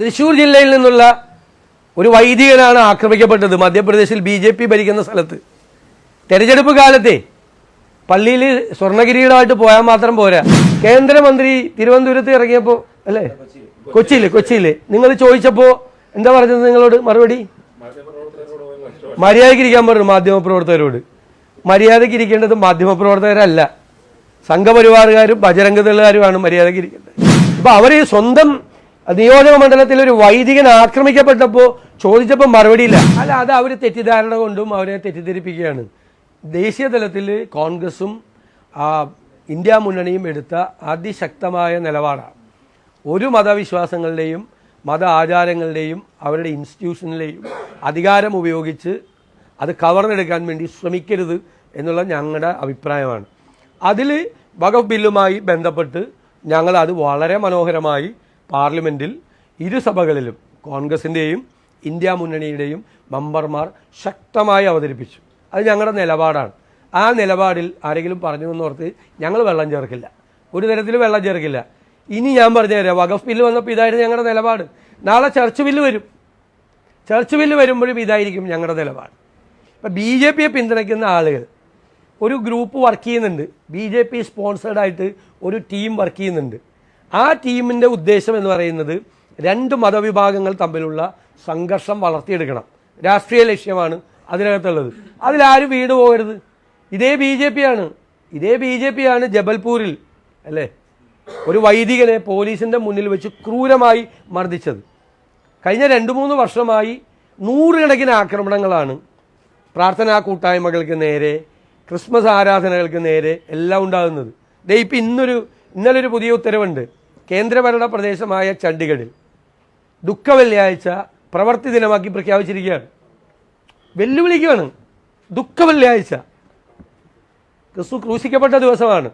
തൃശൂർ ജില്ലയിൽ നിന്നുള്ള ഒരു വൈദികനാണ് ആക്രമിക്കപ്പെട്ടത്. മധ്യപ്രദേശിൽ ബി ജെ പി ഭരിക്കുന്ന സ്ഥലത്ത്. തെരഞ്ഞെടുപ്പ് കാലത്തെ പള്ളിയിൽ സ്വർണകിരീടമായിട്ട് പോയാൽ മാത്രം പോരാ. കേന്ദ്രമന്ത്രി തിരുവനന്തപുരത്ത് ഇറങ്ങിയപ്പോൾ അല്ലേ? കൊച്ചിയിൽ കൊച്ചിയിൽ നിങ്ങൾ ചോദിച്ചപ്പോൾ എന്താ പറഞ്ഞത് നിങ്ങളോട്? മറുപടി? മര്യാദയ്ക്ക് ഇരിക്കാൻ പറഞ്ഞു മാധ്യമപ്രവർത്തകരോട്. മര്യാദയ്ക്ക് ഇരിക്കേണ്ടത് മാധ്യമപ്രവർത്തകരല്ല. സംഘപരിവാറുകാരും ഭജരംഗതകാരുമാണ് മര്യാദയ്ക്ക് ഇരിക്കേണ്ടത് അപ്പൊ അവർ സ്വന്തം നിയോജക മണ്ഡലത്തിൽ ഒരു വൈദികൻ ആക്രമിക്കപ്പെട്ടപ്പോൾ ചോദിച്ചപ്പോൾ മറുപടിയില്ല. അല്ല അത് അവർ തെറ്റിദ്ധാരണ കൊണ്ടും അവരെ തെറ്റിദ്ധരിപ്പിക്കുകയാണ്. ദേശീയ തലത്തിൽ കോൺഗ്രസും ഇന്ത്യ മുന്നണിയും എടുത്ത അതിശക്തമായ നിലപാടാണ്. ഒരു മതവിശ്വാസങ്ങളുടെയും മത ആചാരങ്ങളുടെയും അവരുടെ ഇൻസ്റ്റിറ്റ്യൂഷനിലെയും അധികാരം ഉപയോഗിച്ച് അത് കവർന്നെടുക്കാൻ വേണ്ടി ശ്രമിക്കരുത് എന്നുള്ള ഞങ്ങളുടെ അഭിപ്രായമാണ്. അതിൽ വഖഫ് ബില്ലുമായി ബന്ധപ്പെട്ട് ഞങ്ങൾ അത് വളരെ മനോഹരമായി പാർലമെന്റിൽ ഇരു സഭകളിലും കോൺഗ്രസിന്റെയും ഇന്ത്യ മുന്നണിയുടെയും മെമ്പർമാർ ശക്തമായി അവതരിപ്പിച്ചു. അത് ഞങ്ങളുടെ നിലപാടാണ്. ആ നിലപാടിൽ ആരെങ്കിലും പറഞ്ഞു എന്നോർത്ത് ഞങ്ങൾ വെള്ളം ചേർക്കില്ല. ഒരു തരത്തിലും വെള്ളം ചേർക്കില്ല. ഇനി ഞാൻ പറഞ്ഞു തരാം വഖഫ് ബില്ല് വന്നപ്പോൾ ഇതായിരുന്നു ഞങ്ങളുടെ നിലപാട്. നാളെ ചർച്ച് ബില്ല് വരും. ചർച്ച് ബില്ല് വരുമ്പോഴും ഇതായിരിക്കും ഞങ്ങളുടെ നിലപാട്. ഇപ്പം ബി ജെ പിയെ പിന്തുണയ്ക്കുന്ന ആളുകൾ ഒരു ഗ്രൂപ്പ് വർക്ക് ചെയ്യുന്നുണ്ട്. ബി ജെ പി സ്പോൺസേഡായിട്ട് ഒരു ടീം വർക്ക് ചെയ്യുന്നുണ്ട്. ആ ടീമിന്റെ ഉദ്ദേശം എന്ന് പറയുന്നത് രണ്ട് മതവിഭാഗങ്ങൾ തമ്മിലുള്ള സംഘർഷം വളർത്തിയെടുക്കണം. രാഷ്ട്രീയ ലക്ഷ്യമാണ് അതിനകത്തുള്ളത്. അതിലാരും വീട് പോകരുത്. ഇതേ ബി ജെ പി ആണ് ഇതേ ബി ജെ പി ആണ് ജബൽപൂരിൽ അല്ലേ? ഒരു വൈദികനെ പോലീസിന്റെ മുന്നിൽ വെച്ച് ക്രൂരമായി മർദ്ദിച്ചത്. കഴിഞ്ഞ രണ്ട് മൂന്ന് വർഷമായി നൂറുകണക്കിന് ആക്രമണങ്ങളാണ് പ്രാർത്ഥനാ കൂട്ടായ്മകൾക്ക് നേരെ ക്രിസ്മസ് ആരാധനകൾക്ക് നേരെ എല്ലാം ഉണ്ടാകുന്നത്. ദേ ഇപ്പം ഇന്നൊരു ഇന്നലെ ഒരു പുതിയ ഉത്തരവുണ്ട്. കേന്ദ്രഭരണ പ്രദേശമായ ചണ്ഡീഗഡിൽ ദുഃഖ വെള്ളിയാഴ്ച പ്രവർത്തി ദിനമാക്കി പ്രഖ്യാപിച്ചിരിക്കുകയാണ്. വെല്ലുവിളിക്കുകയാണ് ദുഃഖ വെള്ളിയാഴ്ച ക്രിസ്തു ക്രൂശിക്കപ്പെട്ട ദിവസമാണ്.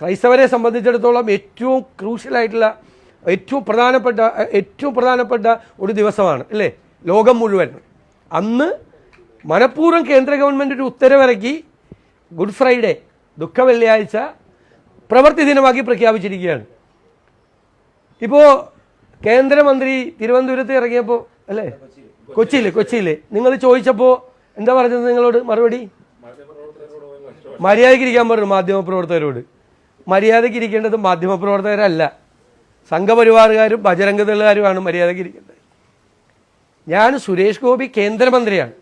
ക്രൈസ്തവരെ സംബന്ധിച്ചിടത്തോളം ഏറ്റവും ക്രൂഷ്യലായിട്ടുള്ള ഏറ്റവും പ്രധാനപ്പെട്ട ഏറ്റവും പ്രധാനപ്പെട്ട ഒരു ദിവസമാണ് അല്ലേ? ലോകം മുഴുവൻ. അന്ന് മനഃപൂർവം കേന്ദ്ര ഗവൺമെന്റ് ഒരു ഉത്തരവിറക്കി ഗുഡ് ഫ്രൈഡേ ദുഃഖ വെള്ളിയാഴ്ച പ്രവൃത്തി ദിനമാക്കി പ്രഖ്യാപിച്ചിരിക്കുകയാണ്. ഇപ്പോൾ കേന്ദ്രമന്ത്രി തിരുവനന്തപുരത്ത് ഇറങ്ങിയപ്പോൾ അല്ലേ? കൊച്ചിയിൽ കൊച്ചിയിൽ. നിങ്ങൾ ചോദിച്ചപ്പോൾ എന്താ പറഞ്ഞത് നിങ്ങളോട്? മറുപടി? മര്യാദയ്ക്ക് ഇരിക്കാൻ പറഞ്ഞു മാധ്യമപ്രവർത്തകരോട്. മര്യാദയ്ക്ക് ഇരിക്കേണ്ടത് മാധ്യമപ്രവർത്തകരല്ല. സംഘപരിവാറുകാരും ബജരംഗതളുകാരുമാണ് മര്യാദയ്ക്ക് ഇരിക്കേണ്ടത് ഞാൻ സുരേഷ് ഗോപി കേന്ദ്രമന്ത്രിയാണ്.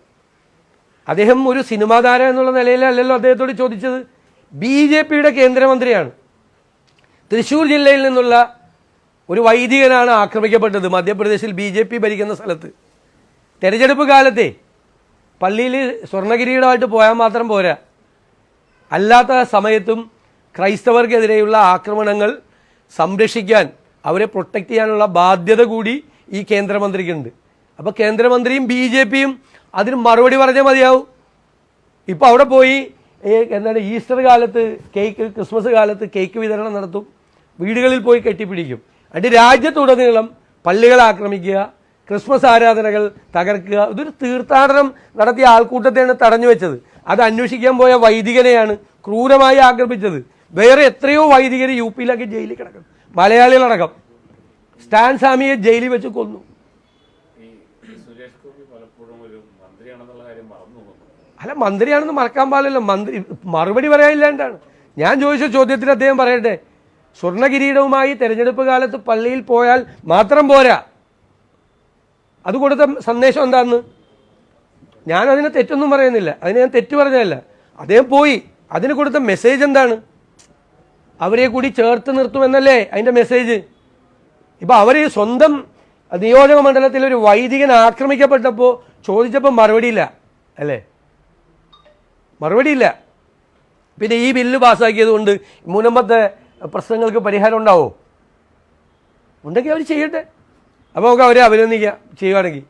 അദ്ദേഹം ഒരു സിനിമാ താരം എന്നുള്ള നിലയിലല്ലല്ലോ അദ്ദേഹത്തോട് ചോദിച്ചത്. ബി ജെ പിയുടെ കേന്ദ്രമന്ത്രിയാണ്. തൃശ്ശൂർ ജില്ലയിൽ നിന്നുള്ള ഒരു വൈദികനാണ് ആക്രമിക്കപ്പെട്ടത്. മധ്യപ്രദേശിൽ ബി ജെ പി ഭരിക്കുന്ന സ്ഥലത്ത്. തെരഞ്ഞെടുപ്പ് കാലത്തെ പള്ളിയിൽ സ്വർണകിരീടമായിട്ട് പോയാൽ മാത്രം പോരാ. അല്ലാത്ത സമയത്തും ക്രൈസ്തവർക്കെതിരെയുള്ള ആക്രമണങ്ങൾ സംരക്ഷിക്കാൻ അവരെ പ്രൊട്ടക്റ്റ് ചെയ്യാനുള്ള ബാധ്യത കൂടി ഈ കേന്ദ്രമന്ത്രിക്കുണ്ട്. അപ്പോൾ കേന്ദ്രമന്ത്രിയും ബി ജെ പിയും അതിന് മറുപടി പറഞ്ഞാൽ മതിയാവും. ഇപ്പോൾ അവിടെ പോയി എന്താണ് ഈസ്റ്റർ കാലത്ത് കേക്ക് ക്രിസ്മസ് കാലത്ത് കേക്ക് വിതരണം നടത്തും. വീടുകളിൽ പോയി കെട്ടിപ്പിടിക്കും. എന്നിട്ട് രാജ്യത്തുടനീളം പള്ളികൾ ആക്രമിക്കുക ക്രിസ്മസ് ആരാധനകൾ തകർക്കുക ഇതൊരു തീർത്ഥാടനം നടത്തിയ ആൾക്കൂട്ടത്തെയാണ് തടഞ്ഞു വെച്ചത്. അത് അന്വേഷിക്കാൻ പോയ വൈദികനെയാണ് ക്രൂരമായി ആക്രമിച്ചത്. വേറെ എത്രയോ വൈദികർ യു പിയിലൊക്കെ ജയിലിൽ കിടക്കും മലയാളികളടക്കം. സ്റ്റാൻ സ്വാമിയെ ജയിലിൽ വെച്ച് കൊന്നു. അല്ല മന്ത്രിയാണെന്ന് മറക്കാൻ പാടില്ല മന്ത്രി മറുപടി പറയാനില്ലാണ്ടാണ്. ഞാൻ ചോദിച്ച ചോദ്യത്തിന് അദ്ദേഹം പറയട്ടെ സ്വർണകിരീടവുമായി തെരഞ്ഞെടുപ്പ് കാലത്ത് പള്ളിയിൽ പോയാൽ മാത്രം പോരാ. അത് കൊടുത്ത സന്ദേശം എന്താന്ന്? ഞാൻ അതിനെ തെറ്റൊന്നും പറയുന്നില്ല. അതിന് ഞാൻ തെറ്റ് പറഞ്ഞതല്ല. അദ്ദേഹം പോയി. അതിന് കൊടുത്ത മെസ്സേജ് എന്താണ്? അവരെ കൂടി ചേർത്ത് നിർത്തുമെന്നല്ലേ അതിന്റെ മെസ്സേജ് ഇപ്പം അവർ സ്വന്തം നിയോജക മണ്ഡലത്തിൽ ഒരു വൈദികൻ ആക്രമിക്കപ്പെട്ടപ്പോൾ ചോദിച്ചപ്പോൾ മറുപടിയില്ല അല്ലേ? മറുപടിയില്ല പിന്നെ ഈ ബില്ല് പാസ്സാക്കിയത് കൊണ്ട് മുനമ്പത്തെ പ്രശ്നങ്ങൾക്ക് പരിഹാരം ഉണ്ടാവോ? ഉണ്ടെങ്കിൽ അവർ ചെയ്യട്ടെ. അപ്പോൾ നമുക്ക് അവരെ അഭിനന്ദിക്കാം. ചെയ്യുകയാണെങ്കിൽ